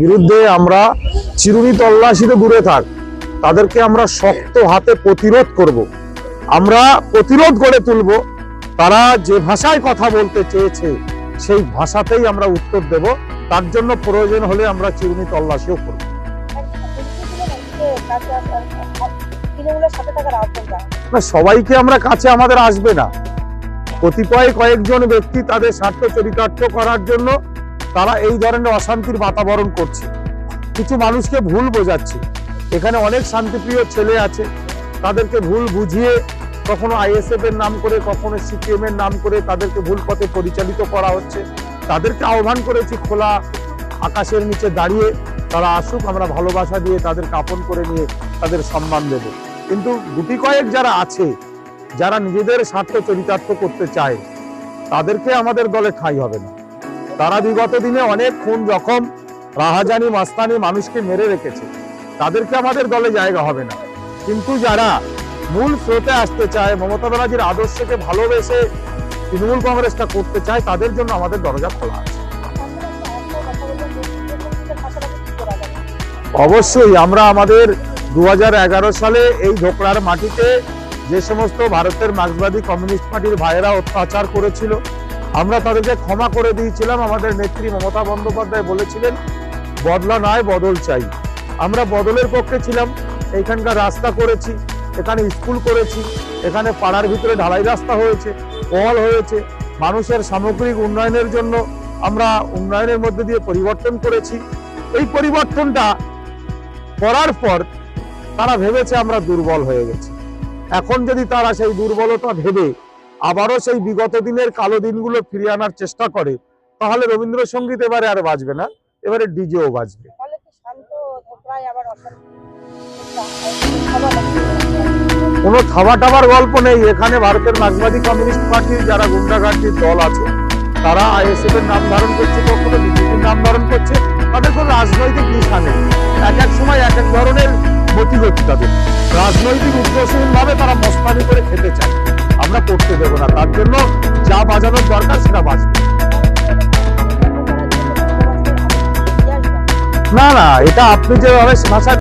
বিরুদ্ধে আমরা চিরুনি তল্লাশিতে দূরে থাক। তাদেরকে আমরা শক্ত হাতে প্রতিরোধ করব। আমরা প্রতিরোধ গড়ে তুলব। তারা যে ভাষায় কথা বলতে চেয়েছে, সেই ভাষাতেই আমরা উত্তর দেব। তার জন্য প্রয়োজন হলে আমরা চিরুনি তল্লাশিও করব। সবাইকে আমরা কাছে আমাদের আসবে না। কতিপয় কয়েকজন ব্যক্তি তাদের স্বার্থ চরিতার্থ করার জন্য তারা এই ধরনের অশান্তির বাতাবরণ করছে। কিছু মানুষকে ভুল বোঝাচ্ছে। এখানে অনেক শান্তিপ্রিয় ছেলে আছে। তাদেরকে ভুল বুঝিয়ে কখনো আইএসএফ এর নাম করে, কখনো সিপিএম এর নাম করে তাদেরকে ভুল পথে পরিচালিত করা হচ্ছে। তাদেরকে আহ্বান করেছি খোলা আকাশের নিচে দাঁড়িয়ে। তারা আসুক, আমরা ভালোবাসা দিয়ে তাদের কাপন করে নিয়ে তাদের সম্মান দেবো। কিন্তু গুটি কয়েক যারা আছে, যারা নিজেদের স্বার্থ চরিতার্থ করতে চায়, তাদেরকে আমাদের দলে ঠাঁই হবে না। তারা বিগত দিনে অনেক খুন, জখম, রাহাজানি, মাস্তানি মানুষকে মেরে রেখেছে। তাদেরকে আমাদের দলে জায়গা হবে না। কিন্তু যারা মূল স্রোতে আসতে চায়, মমতা ব্যানার্জির আদর্শকে ভালোবেসে তৃণমূল কংগ্রেসটা করতে চায়, তাদের জন্য আমাদের দরজা খোলা আছে। অবশ্যই আমরা আমাদের দু হাজার এগারো সালে এই ধোকড়ার মাটিতে যে সমস্ত ভারতের মার্ক্সবাদী কমিউনিস্ট পার্টির ভাইয়েরা অত্যাচার করেছিল আমরা তাদেরকে ক্ষমা করে দিয়েছিলাম। আমাদের নেত্রী মমতা বন্দ্যোপাধ্যায় বলেছিলেন, বদলা নয়, বদল চাই। আমরা বদলের পক্ষে ছিলাম, এইখানকার রাস্তা করেছি, এখানে স্কুল করেছি, এখানে পাড়ার ভিতরে ঢালাই রাস্তা হয়েছে, কল হয়েছে, মানুষের সামগ্রিক উন্নয়নের জন্য আমরা উন্নয়নের মধ্যে দিয়ে পরিবর্তন করেছি। এই পরিবর্তনটা করার পর তারা ভেবেছে আমরা দুর্বল হয়ে গেছি। এখন যদি তারা সেই দুর্বলতা ভেবে আবারও সেই বিগত দিনের কালো দিনগুলো ফিরিয়ে আনার চেষ্টা করে, তাহলে রবীন্দ্রসঙ্গীত এবারে আর বাজবে না, এবারে ডিজেও বাজবে। কোনো খাওয়া টাবার গল্প নেই, এখানে ভারতের মার্ক্সবাদী কমিউনিস্ট পার্টির যারা গুন্ডাগার্ডির দল আছে, তারা আইএসএফ এর নাম ধারণ করছে, কখনো বিজেপির নাম ধারণ করছে, তাদের কোনো রাজনৈতিক নিশা নেই। এক এক সময় এক এক ধরনের মতিগতি তাদের রাজনৈতিক উদ্দেশ্যহীন ভাবে তারা মস্তানি করে খেতে চায়। আমরা করতে দেবো না। তার জন্য যা বাজানোর দরকার সেটা বাজবে। না না এটা আপনি যেভাবে ভাষা